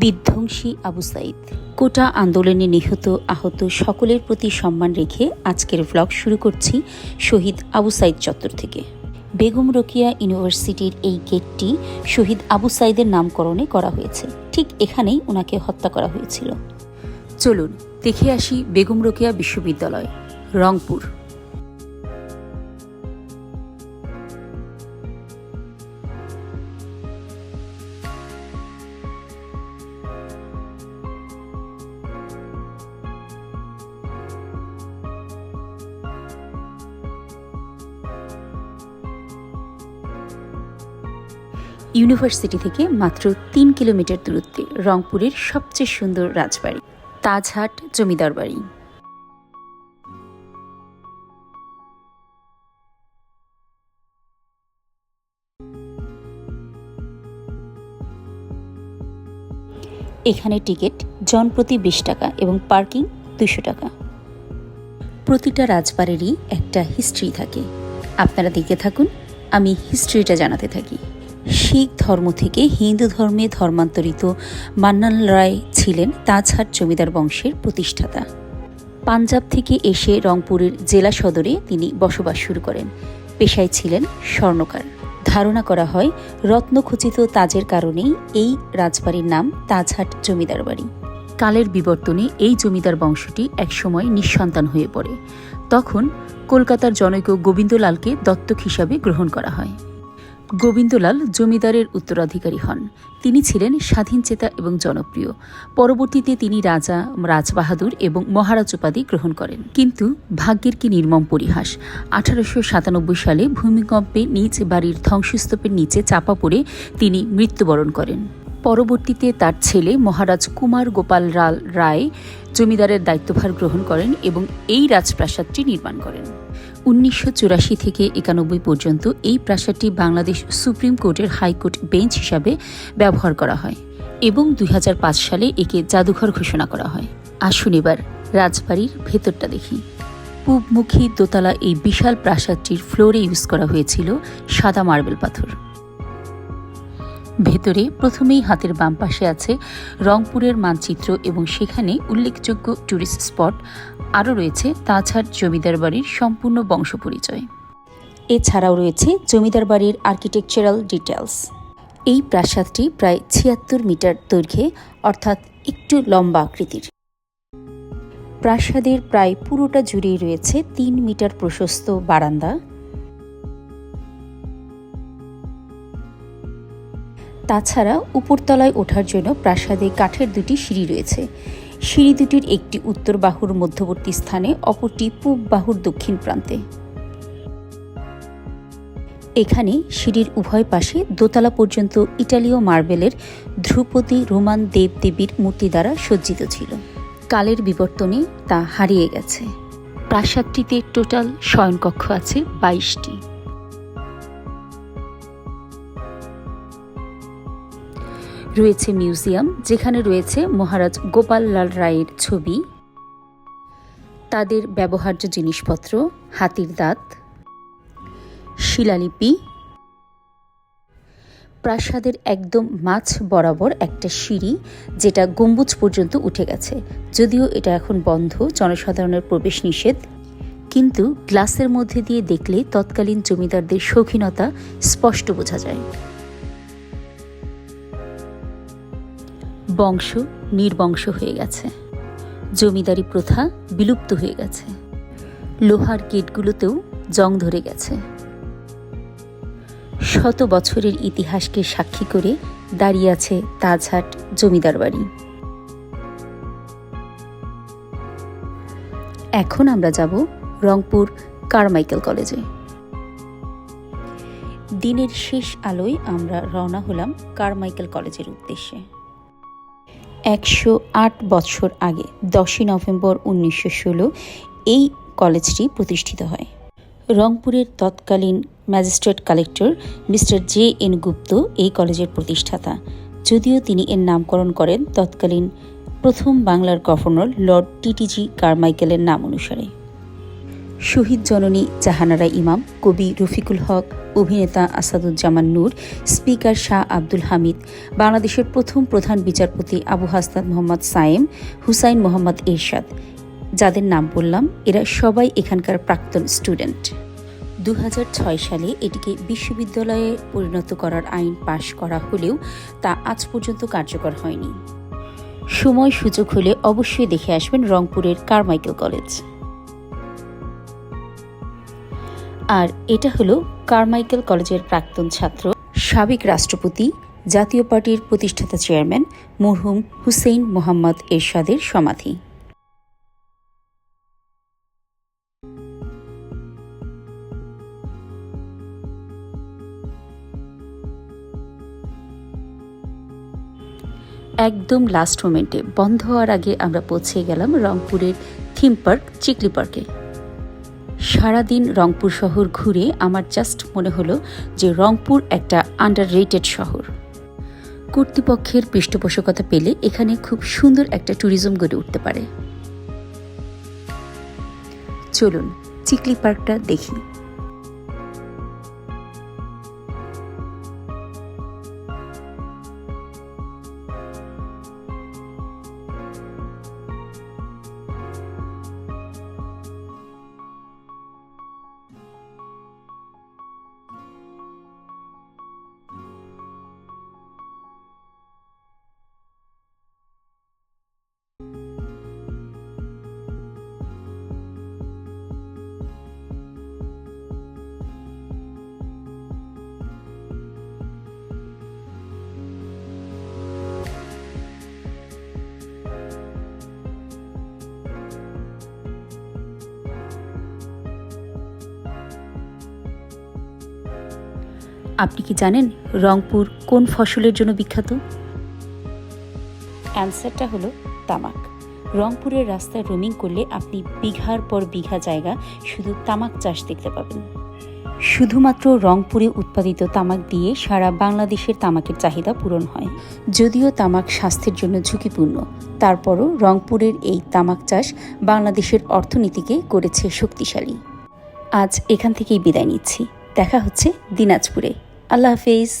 বিধ্বংসী আবু সাইদ। কোটা আন্দোলনে নিহত আহত সকলের প্রতি সম্মান রেখে আজকের ব্লগ শুরু করছি শহীদ আবু সাইদ চত্বর থেকে। বেগম রোকিয়া ইউনিভার্সিটির এই গেটটি শহীদ আবু সাইদের নামকরণে করা হয়েছে। ঠিক এখানেই ওনাকে হত্যা করা হয়েছিল। চলুন, দেখে আসি বেগম রোকেয়া বিশ্ববিদ্যালয়, রংপুর। ইউনিভার্সিটি থেকে মাত্র তিন কিলোমিটার দূরত্বে রংপুরের সবচেয়ে সুন্দর রাজবাড়ি, তাজহাট জমিদার বাড়ি। এখানে টিকিট জনপ্রতি বিশ টাকা এবং পার্কিং দুশো টাকা। প্রতিটা রাজবাড়িরই একটা হিস্ট্রি থাকে। আপনারা দেখতে থাকুন, আমি হিস্ট্রিটা জানাতে থাকি। শিখ ধর্ম থেকে হিন্দু ধর্মে ধর্মান্তরিত মান্নান রায় ছিলেন তাজহাট জমিদার বংশের প্রতিষ্ঠাতা। পাঞ্জাব থেকে এসে রংপুরের জেলা সদরে তিনি বসবাস শুরু করেন। পেশায় ছিলেন স্বর্ণকার। ধারণা করা হয়, রত্নখচিত তাজের কারণেই এই রাজবাড়ির নাম তাজহাট জমিদার বাড়ি। কালের বিবর্তনে এই জমিদার বংশটি একসময় নিঃসন্তান হয়ে পড়ে। তখন কলকাতার জনৈক গোবিন্দলালকে দত্তক হিসাবে গ্রহণ করা হয়। গোবিন্দলাল জমিদারের উত্তরাধিকারী হন। তিনি ছিলেন স্বাধীনচেতা এবং জনপ্রিয়। পরবর্তীতে তিনি রাজা, রাজবাহাদুর এবং মহারাজ উপাধি গ্রহণ করেন। কিন্তু ভাগ্যের কি নির্মম পরিহাস? আঠারোশো সাতানব্বই সালে ভূমিকম্পে নিজ বাড়ির ধ্বংসস্তূপের নিচে চাপা পড়ে তিনি মৃত্যুবরণ করেন। পরবর্তীতে তার ছেলে মহারাজ কুমার গোপাল রায় জমিদারের দায়িত্বভার গ্রহণ করেন এবং এই রাজপ্রাসাদটি নির্মাণ করেন। উনিশশো চুরাশি থেকে একানব্বই পর্যন্ত এই প্রাসাদটি বাংলাদেশ সুপ্রিম কোর্টের হাইকোর্ট বেঞ্চ হিসাবে ব্যবহার করা হয় এবং দুই হাজার পাঁচ সালে একে জাদুঘর ঘোষণা করা হয়। আসুন এবার রাজবাড়ির ভেতরটা দেখি। পূবমুখী দোতলা এই বিশাল প্রাসাদটির ফ্লোরে ইউজ করা হয়েছিল সাদা মার্বেল পাথর। ভেতরে প্রথমেই হাতের বাম পাশে আছে রংপুরের মানচিত্র এবং সেখানে উল্লেখযোগ্য ট্যুরিস্ট স্পট আরও রয়েছে, তাছাড় জমিদার বাড়ির সম্পূর্ণ বংশ পরিচয়। এছাড়াও রয়েছে জমিদার বাড়ির আর্কিটেকচারাল ডিটেলস এই প্রাসাদটি প্রায় ছিয়াত্তর মিটার দৈর্ঘ্যে, অর্থাৎ একটু লম্বা আকৃতির। প্রাসাদের প্রায় পুরোটা জুড়েই রয়েছে তিন মিটার প্রশস্ত বারান্দা। তাছাড়া উপরতলায় ওঠার জন্য প্রাসাদে কাঠের দুটি সিঁড়ি রয়েছে। সিঁড়ি দুটির একটি উত্তর বাহুর মধ্যবর্তী স্থানে, অপরটি পূব বাহুর দক্ষিণ প্রান্তে। এখানে সিঁড়ির উভয় পাশে দোতলা পর্যন্ত ইটালীয় মার্বেলের ধ্রুপদী রোমান দেবদেবীর মূর্তি দ্বারা সজ্জিত ছিল। কালের বিবর্তনে তা হারিয়ে গেছে। প্রাসাদটিতে টোটাল শয়নকক্ষ আছে বাইশটি। রয়েছে মিউজিয়াম, যেখানে রয়েছে মহারাজ গোপাল লাল রায়ের ছবি, তাদের ব্যবহার্য জিনিসপত্র, হাতির দাঁত, শিলালিপি, প্রাসাদের একদম মাছ বরাবর একটা সিঁড়ি, যেটা গম্বুজ পর্যন্ত উঠে গেছে। যদিও এটা এখন বন্ধ, জনসাধারণের প্রবেশ নিষেধ। কিন্তু গ্লাসের মধ্যে দিয়ে দেখলে তৎকালীন জমিদারদের শৌখিনতা স্পষ্ট বোঝা যায়। বংশ নির্বংশ হয়ে গেছে। জমিদারি প্রথা বিলুপ্ত হয়ে গেছে। লোহার গেটগুলোতেও জং ধরে গেছে। শত বছরের ইতিহাসকে সাক্ষী করে দাঁড়িয়ে আছে তাজহাট জমিদার বাড়ি। এখন আমরা যাব রংপুর কারমাইকেল কলেজে। দিনের শেষ আলোয় আমরা রওনা হলাম কারমাইকেল কলেজের উদ্দেশ্যে। একশো আট বছর আগে, দশই নভেম্বর উনিশশো ষোলো, এই কলেজটি প্রতিষ্ঠিত হয়। রংপুরের তৎকালীন magistrate collector mister J N Gupta এই কলেজের প্রতিষ্ঠাতা। যদিও তিনি এর নামকরণ করেন তৎকালীন প্রথম বাংলার গভর্নর লর্ড টিটিজি কারমাইকেলের নাম অনুসারে। শহীদ জননী জাহানারা ইমাম, কবি রফিকুল হক, অভিনেতা আসাদুজ্জামান নূর, স্পিকার শাহ আব্দুল হামিদ, বাংলাদেশের প্রথম প্রধান বিচারপতি আবু হাসনাত মোহাম্মদ সায়েম, হুসাইন মোহাম্মদ এরশাদ। যাদের নাম বললাম, এরা সবাই এখানকার প্রাক্তন স্টুডেন্ট। দু হাজার ছয় সালে এটিকে বিশ্ববিদ্যালয়ে পরিণত করার আইন পাশ করা হলেও তা আজ পর্যন্ত কার্যকর হয়নি। সময় সুযোগ হলে অবশ্যই দেখে আসবেন রংপুরের কারমাইকেল কলেজ। আর এটা হলো কারমাইকেল কলেজের প্রাক্তন ছাত্র। সাবেক রাষ্ট্রপতি জাতীয় পার্টির প্রতিষ্ঠাতা চেয়ারম্যান মরহুম হুসেইন মোহাম্মদ এরশাদের সমাধি। একদম লাস্ট মোমেন্টে বন্ধ হওয়ার আগে আমরা পৌঁছে গেলাম রংপুরের থিম পার্ক চিকলি পার্কে। সারাদিন রংপুর শহর ঘুরে আমার জাস্ট মনে হলো যে রংপুর একটা আন্ডার রেটেড শহর। কর্তৃপক্ষের পৃষ্ঠপোষকতা পেলে এখানে খুব সুন্দর একটা ট্যুরিজম গড়ে উঠতে পারে। চলুন, চিকলি পার্কটা দেখি। আপনি কি জানেন রংপুর কোন ফসলের জন্য বিখ্যাত? অ্যান্সারটা হলো তামাক। রংপুরের রাস্তায় রোমিং করলে আপনি বিঘার পর বিঘা জায়গা শুধু তামাক চাষ দেখতে পাবেন। শুধুমাত্র রংপুরে উৎপাদিত তামাক দিয়ে সারা বাংলাদেশের তামাকের চাহিদা পূরণ হয়। যদিও তামাক স্বাস্থ্যের জন্য ঝুঁকিপূর্ণ, তারপরও রংপুরের এই তামাক চাষ বাংলাদেশের অর্থনীতিকে করেছে শক্তিশালী। আজ এখান থেকেই বিদায় নিচ্ছি। দেখা হচ্ছে দিনাজপুরে। আল্লাহ হাফেজ।